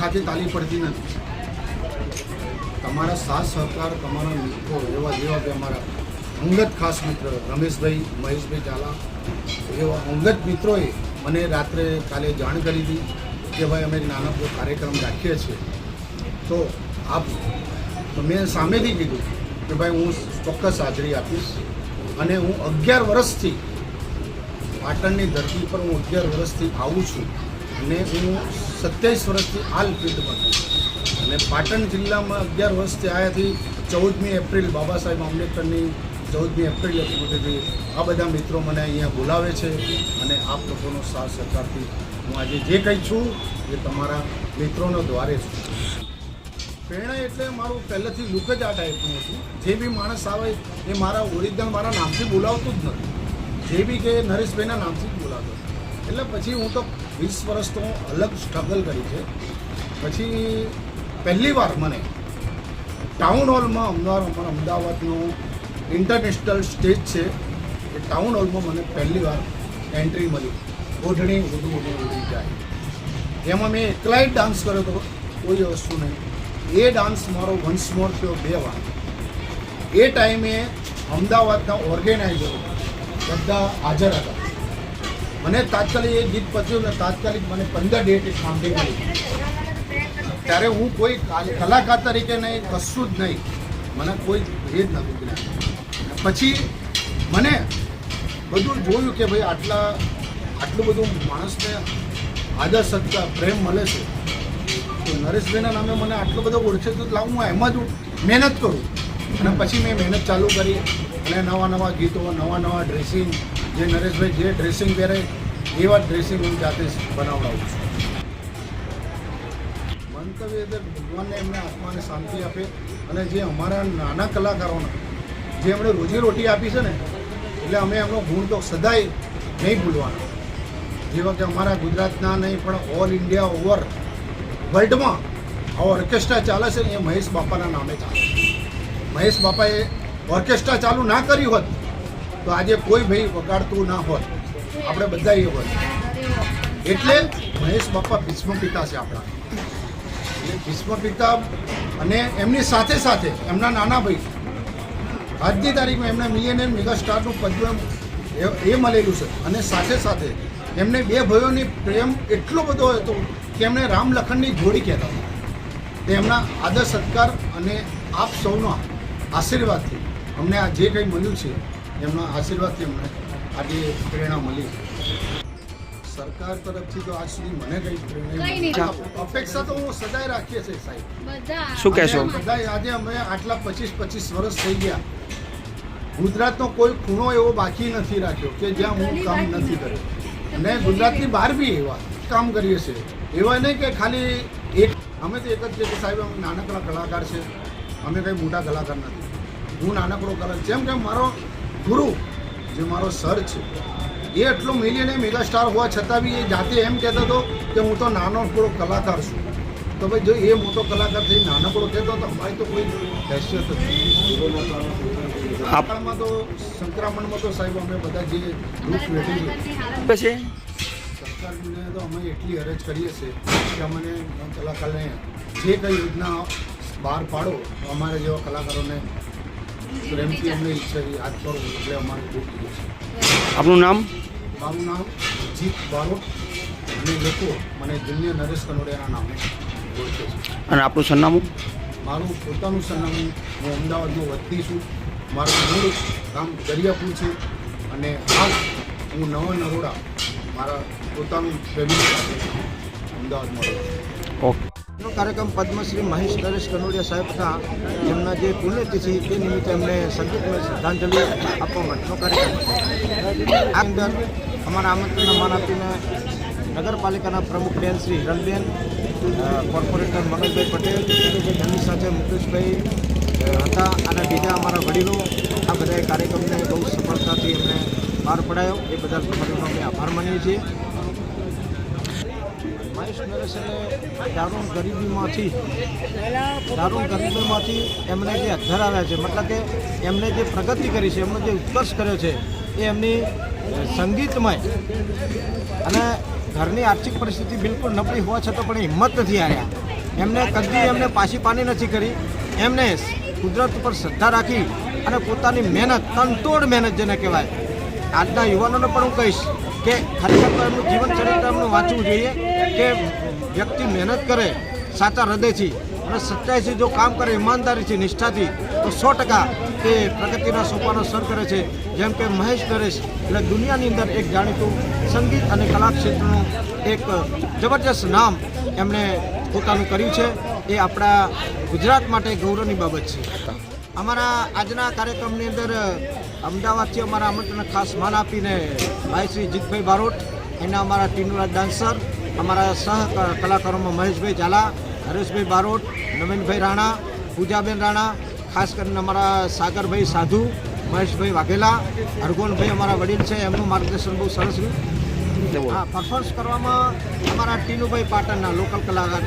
હાથે તાલી પડતી નથી. તમારા સાથ સહકાર, તમારા મિત્રો એવા જેવા કે અમારા અંગત ખાસ મિત્ર રમેશભાઈ, મહેશભાઈ ઝાલા એવા અંગત મિત્રોએ મને રાત્રે કાલે જાણ કરી હતી કે ભાઈ અમે નાનકડો કાર્યક્રમ રાખીએ છીએ. તો આપ, તો મેં સામેથી કીધું કે ભાઈ હું ચોક્કસ હાજરી આપીશ અને હું અગિયાર વર્ષથી પાટણની ધરતી પર હું અગિયાર વર્ષથી આવું છું. અને હું સત્યાવીસ વર્ષથી હાલ ફિલ્ડમાં છું. અને પાટણ જિલ્લામાં અગિયાર વર્ષથી આયાથી ચૌદમી એપ્રિલ બાબા સાહેબ આંબેડકરની ચૌદમી એપ્રિલ હતી આ બધા મિત્રો મને અહીંયા બોલાવે છે અને આપ લોકોનો સાથ સહકારથી હું આજે જે કંઈ છું એ તમારા મિત્રોનો દ્વારે છું. પ્રેરણા એટલે મારું પહેલેથી લુક જ આ ટાઈપનું હતું. જે બી માણસ આવે એ મારા ઓરિજિનલ મારા નામથી બોલાવતું જ નથી. જે બી કે નરેશભાઈના નામથી જ બોલાવતો એટલે પછી હું તો વીસ વર્ષ તો અલગ સ્ટ્રગલ કરી છે. પછી પહેલી વાર મને ટાઉન હોલમાં અમદાવાદ અમદાવાદનું ઇન્ટરનેશનલ સ્ટેજ છે. એ ટાઉન હોલમાં મને પહેલી વાર એન્ટ્રી મળી. ઓઢણી ઉડું વધુ ઉડી જાય. એમાં મેં એકલા ડાન્સ કર્યો હતો. કોઈ વસ્તુ નહીં. એ ડાન્સ મારો વન્સ મોર થયો, બે વાર. એ ટાઈમે અમદાવાદના ઓર્ગેનાઇઝરો બધા હાજર હતા. મને તાત્કાલિક એ ગીત પત્યું ને તાત્કાલિક મને પંદર ડેટ સાંભળી ગઈ ત્યારે હું કોઈ કલાકાર તરીકે નહીં, કશું જ નહીં. મને કોઈ ભેદ નથી જ્ઞાન પછી મને બધું જોયું કે ભાઈ આટલા, આટલું બધું માણસને આદર સત્તા પ્રેમ મળે છે. તો નરેશભાઈના નામે મને આટલો બધો ઓળખે તો લાવું હું એમાં જ મહેનત કરું. અને પછી મેં મહેનત ચાલુ કરી અને નવા નવા ગીતો નવા નવા ડ્રેસિંગ જે નરેશભાઈ જે ડ્રેસિંગ પહેરે, એવા ડ્રેસિંગ હું જાતે બનાવડાવું છું. મંતવ્ય અંદર ભગવાનને એમને આત્માને શાંતિ આપે અને જે અમારા નાના કલાકારોને, જે એમણે રોજીરોટી આપી છે ને, એટલે અમે એમનો ગુણ તો સદાય નહીં ભૂલવાના. જેવા કે અમારા ગુજરાતના નહીં, પણ ઓલ ઇન્ડિયા ઓવર વર્લ્ડમાં આ ઓર્કેસ્ટ્રા ચાલે છે ને એ મહેશ બાપાના નામે ચાલે છે. મહેશ બાપાએ ઓર્કેસ્ટ્રા ચાલુ ના કર્યું હોત તો આજે કોઈ ભાઈ વગાડતું ના હોત આપણે બધા એ હોત એટલે મહેશ બાપા ભીષ્મ પિતા છે આપણા. એટલે ભીષ્મ પિતા અને એમની સાથે સાથે એમના નાના ભાઈ. આજની તારીખમાં એમને મિલિયનર મેગા સ્ટારનું પદ્મ એ- મળેલું છે. અને સાથે સાથે એમને બે ભાઈઓની પ્રેમ એટલો બધો હતો કે એમને રામ લખનની જોડી કહેતા હતા. તેમના આદર સત્કાર અને આપ સૌના આશીર્વાદથી અમને આ જે કંઈ મળ્યું છે એમના આશીર્વાદથી અમને આજે પ્રેરણા મળી. સરકાર તરફથી તો આજ સુધી મને કઈ પ્રેરણા કંઈ નહીં. અપેક્ષા તો હું સદાય રાખીએ છીએ સાહેબ. બધા શું કહેશો? બધાય આજે અમે આટલા પચીસ પચીસ વર્ષ થઈ ગયા. ગુજરાતનો કોઈ ખૂણો એવો બાકી નથી રાખ્યો કે જ્યાં હું કામ નથી કર્યું. અને ગુજરાતની બહાર બી એવા કામ કરીએ છીએ. એવા નહીં કે ખાલી એક અમે તો એક જ છે કે સાહેબ અમે નાનકડા કલાકાર છે. અમે કંઈ મોટા કલાકાર નથી. હું નાનકડો કલાકાર જેમ કે મારો ગુરુ જે મારો સર છે. એ એટલો મિલિયન મેગા સ્ટાર હોવા છતાં બી એ જાતે એમ કહેતો હતો કે હું તો નાનો થોડો કલાકાર છું. તો ભાઈ જો એ મોટો કલાકાર થઈ નાનકડો કહેતો તો અમારી તો કોઈ હેસિયત જ નથી આપ કાળમાં તો સંક્રમણમાં તો સાહેબ અમે બધા જે દુઃખ વેઠી પછી? સરકારને તો અમે એટલી અરજ કરીએ છીએ કે અમને કલાકારને જે કંઈ યોજના બહાર પાડો તો અમારા જેવા કલાકારોને પ્રેમથી અમને ઈચ્છા યાદ કરો એટલે અમારે ખૂબ પ્રિય છે. આપનું નામ? મારું નામ જીત બારોટ અને લોકો મને જુનિયર નરેશ કનોડિયાના નામે ઓળખે છે. અને આપનું સરનામું? મારું પોતાનું સરનામું હું અમદાવાદનો વતની છું. મારું મૂળ ગામ દરિયાપુર છે. અને હાલ હું નવા નરોડા મારા પોતાનું ફેમિલી સાથે અમદાવાદમાં રહું છું. ઓકે. નો કાર્યક્રમ પદ્મશ્રી મહેશ નરેશ કનોડિયા સાહેબના એમના જે પુણ્યતિથિ તે નિમિત્તે એમને સંગીતમય શ્રદ્ધાંજલિ આપવા માટેનો કાર્યક્રમ આ અંદર અમારા આમંત્રણને માન આપીને નગરપાલિકાના પ્રમુખ બેન શ્રી હિરણબેન કોર્પોરેટર મનોજભાઈ પટેલ એમની સાથે મુકેશભાઈ હતા અને બીજા અમારા વડીલો, આ બધા કાર્યક્રમને બહુ સફળતાથી એમને પાર પડાયો. એ બધા અમે આભાર માનીએ છીએ. મહેશ નરેશને દારૂણ ગરીબીમાંથી દારૂણ ગરીબીમાંથી એમને જે અધ્ધર આવ્યા છે, મતલબ કે એમણે જે પ્રગતિ કરી છે, એમનો જે ઉત્કર્ષ કર્યો છે, એ એમની સંગીતમય અને ઘરની આર્થિક પરિસ્થિતિ બિલકુલ નબળી હોવા છતાં પણ હિંમત નથી હાર્યા. એમને કદી એમને પાછી પાની નથી કરી. એમને કુદરત ઉપર શ્રદ્ધા રાખી અને પોતાની મહેનત તનતોડ મહેનત જેને કહેવાય આજના યુવાનોને પણ હું કહીશ કે ખરેખર તો એમનું જીવન ચરિત્ર એમનું વાંચવું જોઈએ, કે વ્યક્તિ મહેનત કરે સાચા હૃદયથી અને સચ્ચાઈથી જો કામ કરે, ઈમાનદારીથી, નિષ્ઠાથી, તો સો ટકા તે પ્રગતિના સોપાનો સર કરે છે. જેમ કે મહેશ નરેશ, એટલે દુનિયાની અંદર એક જાણીતું સંગીત અને કલા ક્ષેત્રનું એક જબરજસ્ત નામ એમણે પોતાનું કર્યું છે. એ આપણા ગુજરાત માટે ગૌરવની બાબત છે. અમારા આજના કાર્યક્રમની અંદર અમદાવાદથી અમારા આમંત્રણ ખાસ માન આપીને ભાઈ શ્રી જીતભાઈ બારોટ એના અમારા ટીનુરા ડાન્સર અમારા સહ કલાકારોમાં મહેશભાઈ ઝાલા હરેશભાઈ બારોટ નવીનભાઈ રાણા પૂજાબેન રાણા ખાસ કરીને અમારા સાગરભાઈ સાધુ મહેશભાઈ વાઘેલા હરગોનભાઈ અમારા વડીલ છે એમનું માર્ગદર્શન બહુ સરસ રહ્યું. હા પરફોર્મન્સ કરવામાં અમારા ટીનુભાઈ પાટણના લોકલ કલાકાર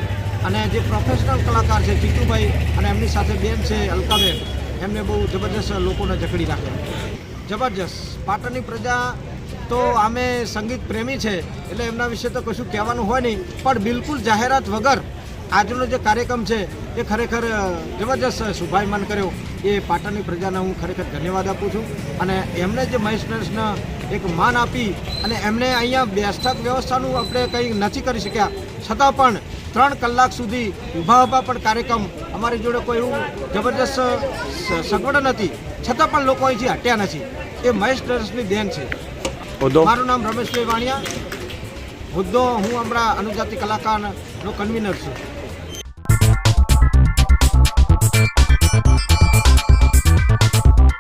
અને જે પ્રોફેશનલ કલાકાર છે જીતુભાઈ અને એમની સાથે બેન છે અલકાબેન. એમને બહુ જબરજસ્ત લોકોને જકડી રાખે જબરજસ્ત. પાટણની પ્રજા તો આમે સંગીત પ્રેમી છે, એટલે એમના વિશે તો કશું કહેવાનું હોય નહીં. પણ બિલકુલ જાહેરાત વગર આજનો જે કાર્યક્રમ છે, એ ખરેખર જબરજસ્ત શુભાયમાન કર્યો. એ પાટણની પ્રજાને હું ખરેખર ધન્યવાદ આપું છું. અને એમણે જે મહેશ નરેશને એક માન આપી અને એમને અહીંયા બેઠક વ્યવસ્થાનું આપણે કંઈ નથી કરી શક્યા. છતાં પણ ત્રણ કલાક સુધી ઊભા ઊભા પણ કાર્યક્રમ અમારી જોડે કોઈ એવું જબરજસ્ત સ- સગવડ નથી. છતાં પણ લોકો અહીંથી હટ્યા નથી. એ મહેશ ટ્રસ્ટની દેન છે. મારું નામ રમેશભાઈ વાણિયા. હોદ્દો હું હમણાં અનુજાતિ કલાકારનો કન્વીનર છું.